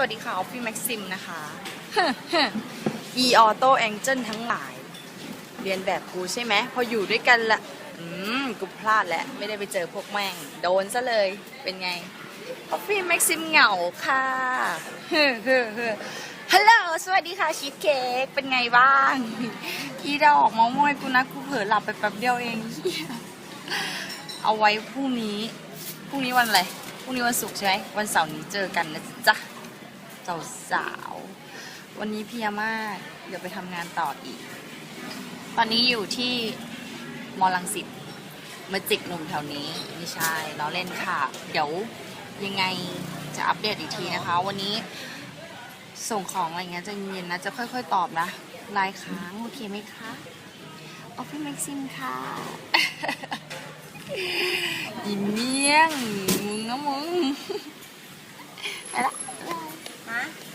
วัสดีค่ะออฟฟี่แม็กซิมนะคะ e auto angel ทั้งหลาย เรียนแบบกูใช่ไหม พออยู่ด้วยกันละอืม กูพลาดแล้ว ไม่ได้ไปเจอพวกแม่ง โดนซะเลยเป็นไงออฟฟี่แม็กซิมเหงาค่ะฮัลโหลสวัสดีค่ะชีสเค้กเป็นไงบ้างอีดอกมามอยกูนะกูเผลอหลับไปแป๊บเดียวเอง เอาไว้พรุ่งนี้พรุ่งนี้วันอะไรพรุ่งนี้วันศุกร์ใช่ไหมวันเสาร์นี้เจอกันนะจ๊ะ สาววันนี้เพียมาก เดี๋ยวไปทำงานต่ออีก ตอนนี้อยู่ที่มอลังสิตมาจิกหนุ่มแถวนี้ไม่ใช่เราเล่นค่ะ เดี๋ยวยังไงจะอัปเดตอีกทีนะคะ วันนี้ส่งของอะไรเงี้ยจะเย็นๆนะ จะค่อยๆ ตอบนะไลายค้างโอเคไหมคะออฟฟี่แม็กซิมค่ะอีเมี่ยงมึงนะมึงไปละ な。い